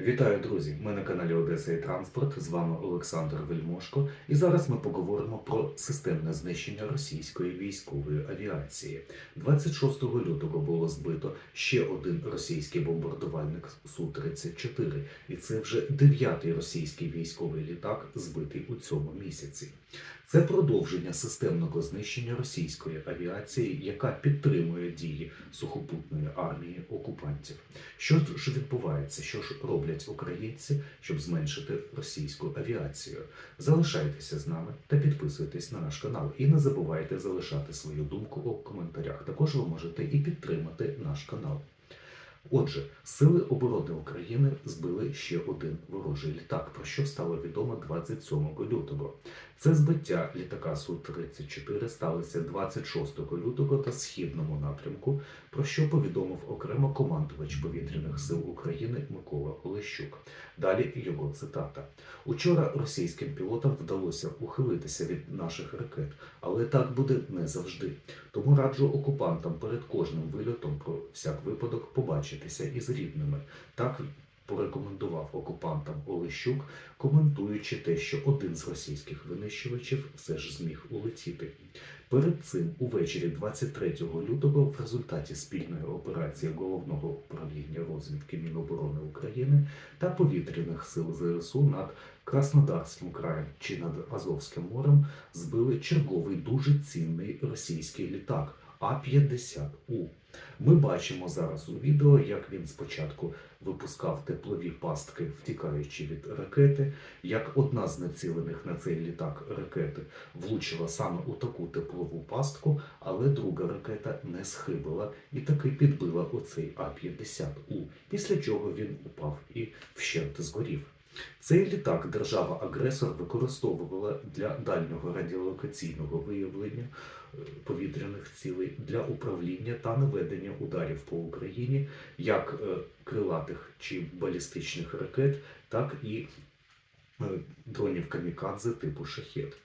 Вітаю, друзі! Ми на каналі Одеса і Транспорт. З вами Олександр Вельмошко. І зараз ми поговоримо про системне знищення російської військової авіації. 26 лютого було збито ще один російський бомбардувальник Су-34, і це вже дев'ятий російський військовий літак, збитий у цьому місяці. Це продовження системного знищення російської авіації, яка підтримує дії сухопутної армії окупантів. Що ж відбувається? Що ж роблять українці, щоб зменшити російську авіацію? Залишайтеся з нами та підписуйтесь на наш канал. І не забувайте залишати свою думку у коментарях. Також ви можете і підтримати наш канал. Отже, Сили оборони України збили ще один ворожий літак, про що стало відомо 27 лютого. Це збиття літака Су-34 сталося 26 лютого та східному напрямку, про що повідомив окремо командувач повітряних сил України Микола Олещук. Далі його цитата: Учора російським пілотам вдалося ухилитися від наших ракет, але так буде не завжди. Тому раджу окупантам перед кожним вильотом про всяк випадок побачитися із рідними. Так порекомендував окупантам Олещук, коментуючи те, що один з російських винищувачів все ж зміг улетіти. Перед цим увечері 23 лютого в результаті спільної операції головного управління розвідки Міноборони України та повітряних сил ЗСУ над Краснодарським краєм чи над Азовським морем збили черговий дуже цінний російський літак А-50У. Ми бачимо зараз у відео, як він спочатку випускав теплові пастки, втікаючи від ракети, як одна з націлених на цей літак ракети влучила саме у таку теплову пастку, але друга ракета не схибила і таки підбила оцей А-50У, після чого він упав і вщент згорів. Цей літак держава-агресор використовувала для дальнього радіолокаційного виявлення е, повітряних цілей для управління та наведення ударів по Україні як е, крилатих чи балістичних ракет, так і е, дронів камікадзе типу шахет.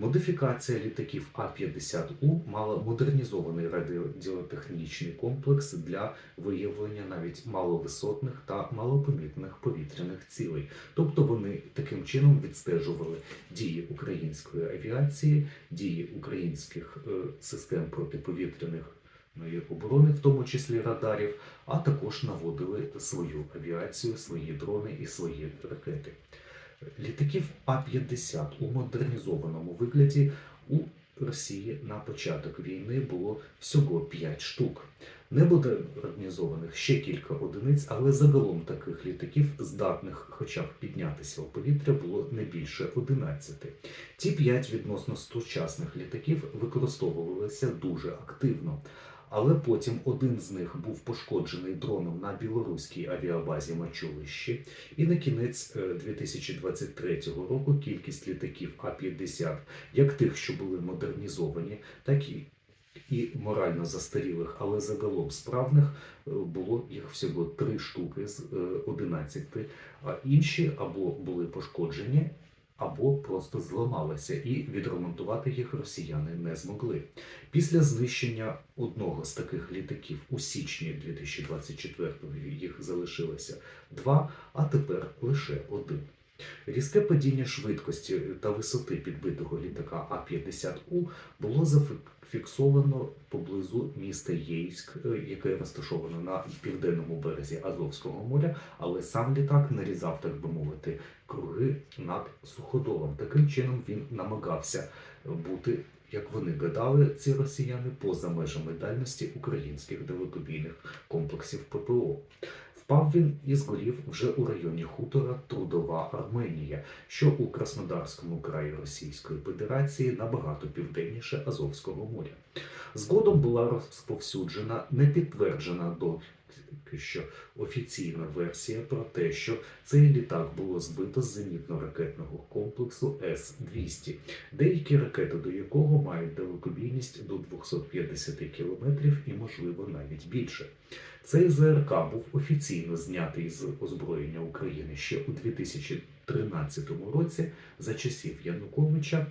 Модифікація літаків А-50У мала модернізований радіотехнічний комплекс для виявлення навіть маловисотних та малопомітних повітряних цілей. Тобто вони таким чином відстежували дії української авіації, дії українських е, систем протиповітряних ну, оборони, в тому числі радарів, а також наводили свою авіацію, свої дрони і свої ракети. Літаків А-50 у модернізованому вигляді у Росії на початок війни було всього 5 штук. Не буде організованих ще кілька одиниць, але загалом таких літаків, здатних хоча б піднятися у повітря, було не більше 11. Ті 5 відносно сучасних літаків використовувалися дуже активно. Але потім один з них був пошкоджений дроном на білоруській авіабазі Мачулищі, і на кінець е, 2023 року кількість літаків А-50, як тих, що були модернізовані, так і і морально застарілих, але загалом справних е, було їх всього три штуки з е, 11, а інші або були пошкоджені, або просто зламалися, і відремонтувати їх росіяни не змогли. Після знищення одного з таких літаків у січні 2024-го їх залишилося два, а тепер лише один. Різке падіння швидкості та висоти підбитого літака А-50У було зафіксовано поблизу міста Єйськ, е, яке розташовано на південному березі Азовського моря, але сам літак нарізав, так би мовити, круги над суходолом. Таким чином він намагався бути, як вони гадали, ці росіяни поза межами дальності українських далекобійних комплексів ППО. Впав він і згорів вже у районі хутора Трудова Арменія, що у Краснодарському краї Російської Федерації набагато південніше Азовського моря. Згодом була розповсюджена непідтверджена до що офіційна версія про те, що цей літак було збито з зенітно-ракетного комплексу С-200, деякі ракети до якого мають далекобійність до 250 кілометрів і, можливо, навіть більше. Цей ЗРК був офіційно знятий з озброєння України ще у 2013 році за часів Януковича.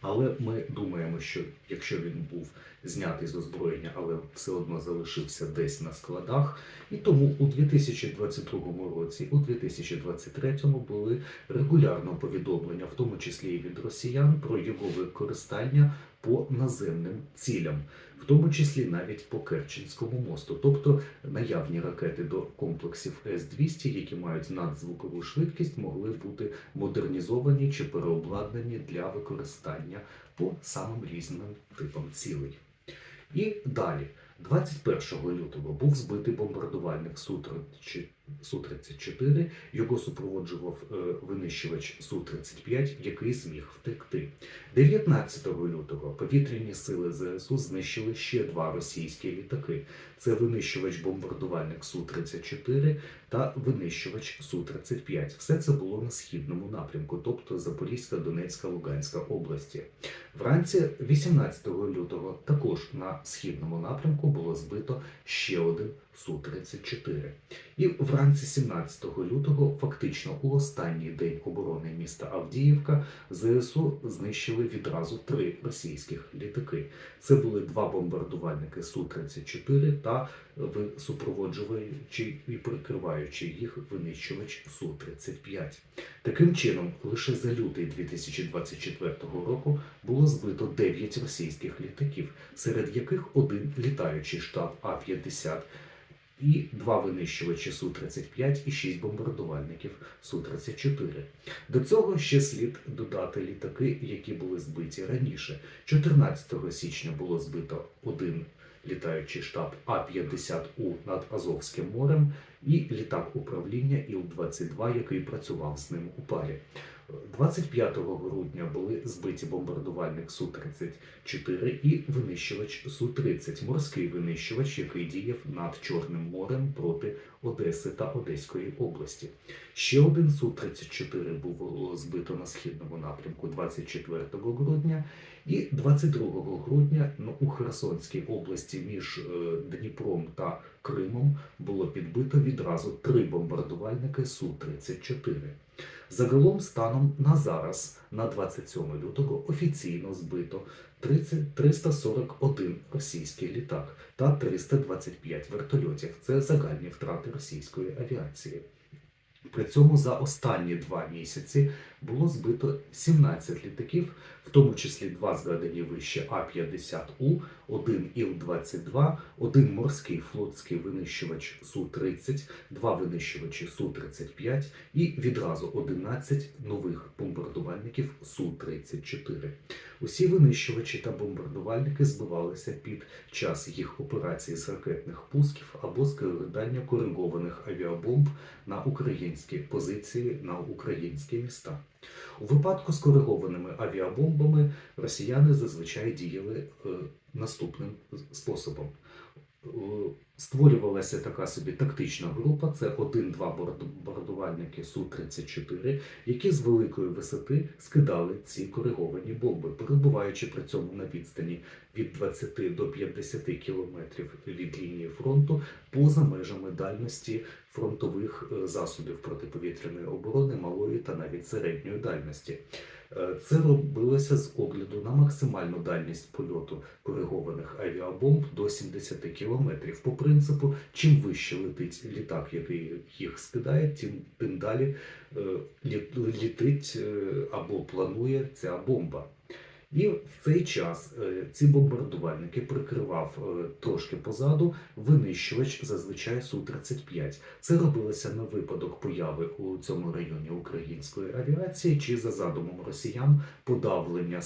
Але ми думаємо, що якщо він був знятий з озброєння, але все одно залишився десь на складах, і тому у 2022 році, у 2023 були регулярно повідомлення, в тому числі і від росіян, про його використання по наземним цілям, в тому числі навіть по Керченському мосту, тобто наявні ракети до комплексів С-200, які мають надзвукову швидкість, могли бути модернізовані чи переобладнані для використання по самим різним типам цілей. І далі, 21 лютого, був збитий бомбардувальник Су-34, Су-34, його супроводжував е, винищувач Су-35, який зміг втекти. 19 лютого повітряні сили ЗСУ знищили ще два російські літаки. Це винищувач-бомбардувальник Су-34 та винищувач Су-35. Все це було на східному напрямку, тобто Запорізька, Донецька, Луганська області. Вранці 18 лютого також на східному напрямку було збито ще один Су-34. І вранці 17 лютого, фактично у останній день оборони міста Авдіївка, ЗСУ знищили відразу три російських літаки. Це були два бомбардувальники Су-34 та ви- супроводжуючи і прикриваючи їх винищувач Су-35. Таким чином, лише за лютий 2024 року було збито 9 російських літаків, серед яких один літаючий штаб А-50 і два винищувачі Су-35 і шість бомбардувальників Су-34. До цього ще слід додати літаки, які були збиті раніше. 14 січня було збито один літаючий штаб А-50У над Азовським морем і літак управління Іл-22, який працював з ним у парі. 25 грудня були збиті бомбардувальник Су-34 і винищувач Су-30, морський винищувач, який діяв над Чорним морем проти Одеси та Одеської області. Ще один Су-34 було збито на східному напрямку 24 грудня, і 22 грудня ну, у Херсонській області між е, Дніпром та Кримом було підбито відразу три бомбардувальники Су-34. Загалом станом на зараз, на 27 лютого, офіційно збито 30, 341 російський літак та 325 вертольотів. Це загальні втрати російської авіації. При цьому за останні два місяці було збито 17 літаків, в тому числі два згадані вище А-50У, один Іл-22, один морський флотський винищувач Су-30, два винищувачі Су-35 і відразу 11 нових бомбардувальників Су-34. Усі винищувачі та бомбардувальники збивалися під час їх операцій з ракетних пусків або з кидання коригованих авіабомб на українські позиції на українські міста. У випадку з коригованими авіабомбами росіяни зазвичай діяли е, наступним способом. Створювалася така собі тактична група, це один-два бомбардувальники Су-34, які з великої висоти скидали ці кориговані бомби, перебуваючи при цьому на відстані від 20 до 50 кілометрів від лінії фронту поза межами дальності фронтових е, засобів протиповітряної оборони малої та навіть середньої дальності. Е, Це робилося з огляду на максимальну дальність польоту коригованих авіабомб до 70 кілометрів. По принципу, чим вище летить літак, який їх скидає, тим, тим далі е, літить е, або планує ця бомба. І в цей час е, ці бомбардувальники прикривав трошки позаду винищувач зазвичай Су-35. Це робилося на випадок появи у цьому районі української авіації чи за задумом росіян подавлення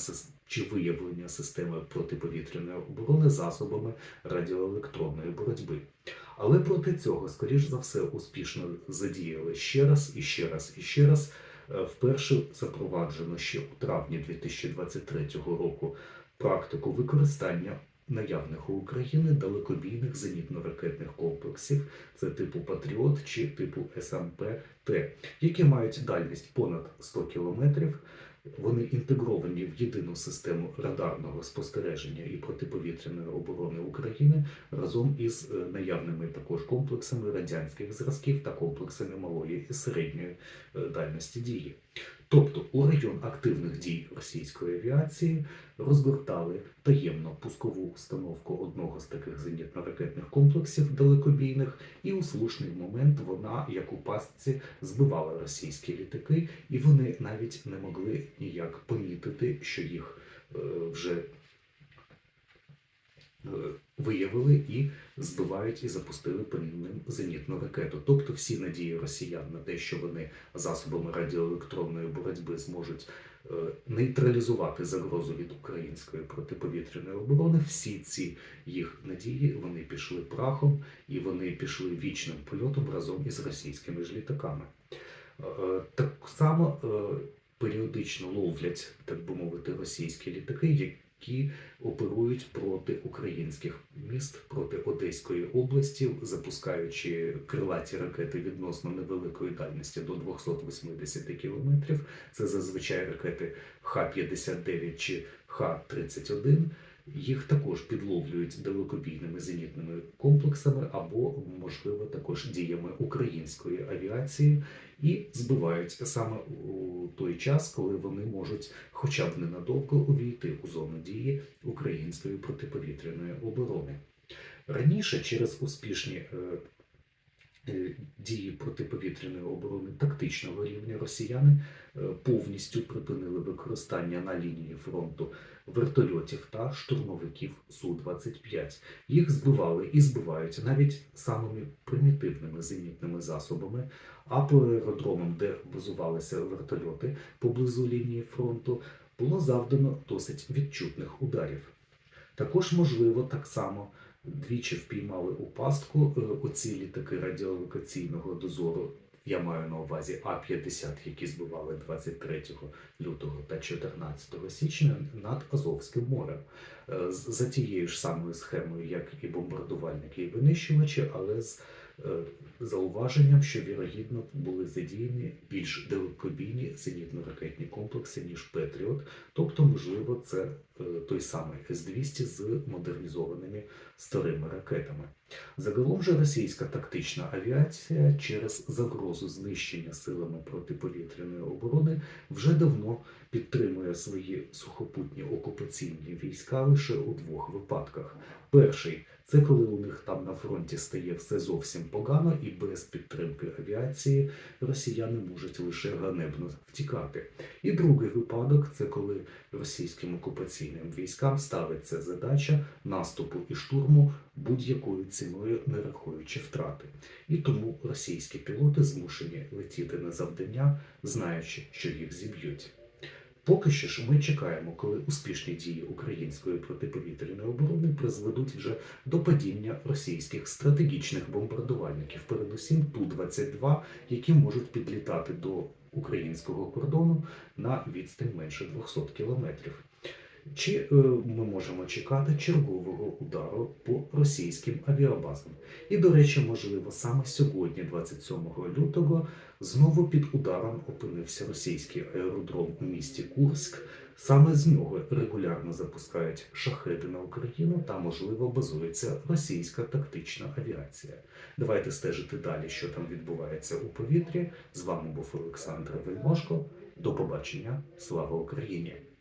чи виявлення системи протиповітряної оборони засобами радіоелектронної боротьби. Але проти цього, скоріш за все, успішно задіяли ще раз і ще раз і ще раз. Е, Вперше запроваджено ще у травні 2023 року практику використання наявних у Україні далекобійних зенітно-ракетних комплексів, це типу Патріот чи типу СМП-Т, які мають дальність понад 100 кілометрів. Вони інтегровані в єдину систему радарного спостереження і протиповітряної оборони України разом із е, наявними також комплексами радянських зразків та комплексами малої і середньої е, дальності дії. Тобто у район активних дій російської авіації розгортали таємно пускову установку одного з таких зенітно-ракетних комплексів далекобійних, і у слушний момент вона, як у пастці, збивала російські літаки, і вони навіть не могли ніяк помітити, що їх е, вже виявили і збивають і запустили по ним зенітну ракету. Тобто всі надії росіян на те, що вони засобами радіоелектронної боротьби зможуть е, нейтралізувати загрозу від української протиповітряної оборони, всі ці їх надії вони пішли прахом і вони пішли вічним польотом разом із російськими ж літаками. Е, Так само е, періодично ловлять, так би мовити, російські літаки, які оперують проти українських міст, проти Одеської області, запускаючи крилаті ракети відносно невеликої дальності до 280 кілометрів. Це зазвичай ракети Х-59 чи Х-31. Їх також підловлюють далекобійними зенітними комплексами або, можливо, також діями української авіації і збивають саме у той час, коли вони можуть хоча б ненадовго увійти у зону дії української протиповітряної оборони. Раніше через успішні е, е, дії протиповітряної оборони тактичного рівня росіяни е, повністю припинили використання на лінії фронту вертольотів та штурмовиків Су-25. Їх збивали і збивають навіть самими примітивними зенітними засобами, а по аеродромам, де базувалися вертольоти поблизу лінії фронту, було завдано досить відчутних ударів. Також, можливо, так само двічі впіймали у пастку е, оці літаки радіолокаційного дозору. Я маю на увазі А-50, які збивали 23 лютого та 14 січня над Азовським морем. Е, За тією ж самою схемою, як і бомбардувальники і винищувачі, але з зауваженням, що вірогідно були задіяні більш далекобійні зенітно-ракетні комплекси, ніж Петріот. Тобто, можливо, це е, той самий С-200 з модернізованими старими ракетами. Загалом же російська тактична авіація через загрозу знищення силами протиповітряної оборони вже давно підтримує свої сухопутні окупаційні війська лише у двох випадках. Перший це коли у них там на фронті стає все зовсім погано, і без підтримки авіації росіяни можуть лише ганебно втікати. І другий випадок це коли російським окупаційним військам ставиться задача наступу і штурму будь-якою ціною, не рахуючи втрати. І тому російські пілоти змушені летіти на завдання, знаючи, що їх зіб'ють. Поки що ж ми чекаємо, коли успішні дії української протиповітряної оборони призведуть вже до падіння російських стратегічних бомбардувальників, передусім Ту-22, які можуть підлітати до українського кордону на відстань менше 200 кілометрів. Чи е, ми можемо чекати чергового удару по російським авіабазам? І, до речі, можливо, саме сьогодні, 27 лютого, знову під ударом опинився російський аеродром у місті Курськ. Саме з нього регулярно запускають шахеди на Україну та, можливо, базується російська тактична авіація. Давайте стежити далі, що там відбувається у повітрі. З вами був Олександр Вельмошко. До побачення. Слава Україні!